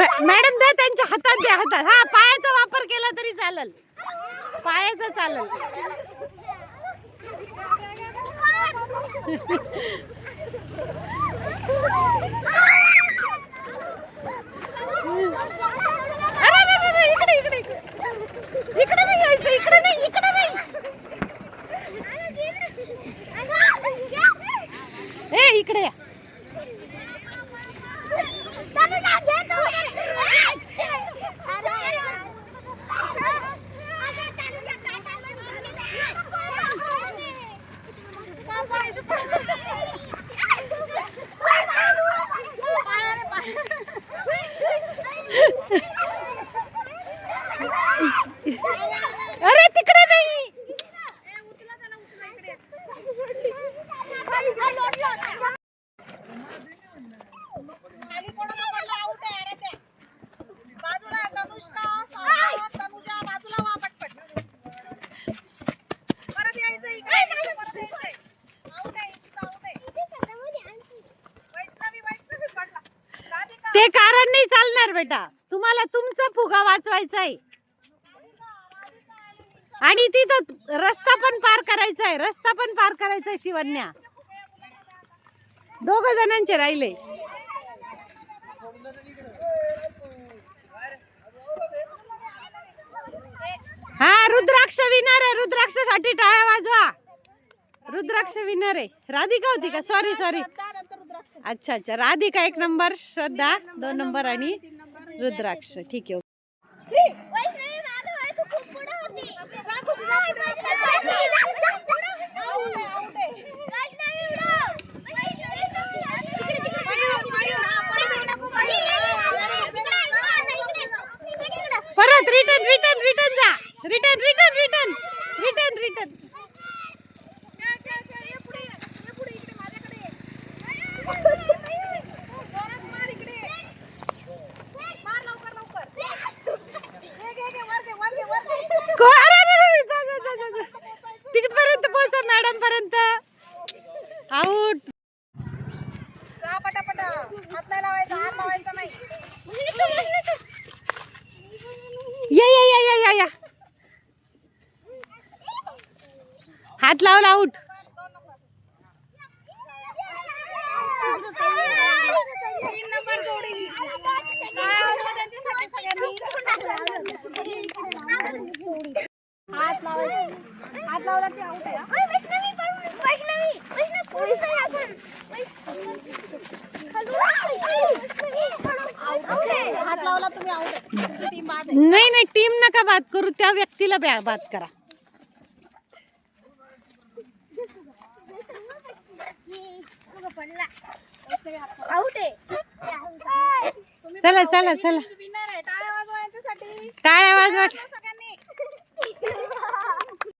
Madam द्या त्यांच्या हातात द्या हातात. हा पायाचा वापर केला तरी चालेल. पायाचा चालेल. इकडे इकडे. इकडे नाही यायचं इकडे नाही इकडे नाही. ए इकडे या अरे तिकडे नाही खाली कोणाचा पडला आउट आहे अरे ते बाजूला तनुष्का सागर, तनुजा बाजूला वा पटपट परत यायचं इकडे परत यायचंय आउट आहे इशिता आउट आहे वैष्णवी वैष्णवी पडला राधिका ते कारण नाही चालणार बेटा. तुम्हाला तुमचा फुगा वाचवायचा आहे आणि तिथं रस्ता पण पार करायचा आहे रस्ता पण पार करायचा आहे शिवन्या. दोघ जणांचे राहिले. हा रुद्राक्ष विनर आहे. रुद्राक्षसाठी टाळ्या वाजवा. रुद्राक्ष विनर आहे. राधिका होती का? सॉरी सॉरी अच्छा अच्छा. राधिका एक नंबर श्रद्धा दोन नंबर आणि रुद्राक्ष. ठीक आहे. परत परत रिटर्न रिटर्न रिटर्न जा. Return return return return return जा. तिकडपर्यंत पोहोचा मॅडम पर्यंत आऊट जा पटापटा हात नाही लावायचा हात लावायचा नाही या या या या या या. हात लावला आऊट तीन नंबर जोडी टाळ्या वाजवा त्यांच्यासाठी सगळ्यांनी. हात लावायचा हात लावला की आउट आहे. हात लावला तुम्ही आउट आहे. टीम बाद आहे. नाही नाही टीम नका बात करू. त्या व्यक्तीला बात करा. चला चला चला. विनर आहे. टाळ्या वाजवा यांच्यासाठी टाळ्या वाजवा. टाळ्या वाजवा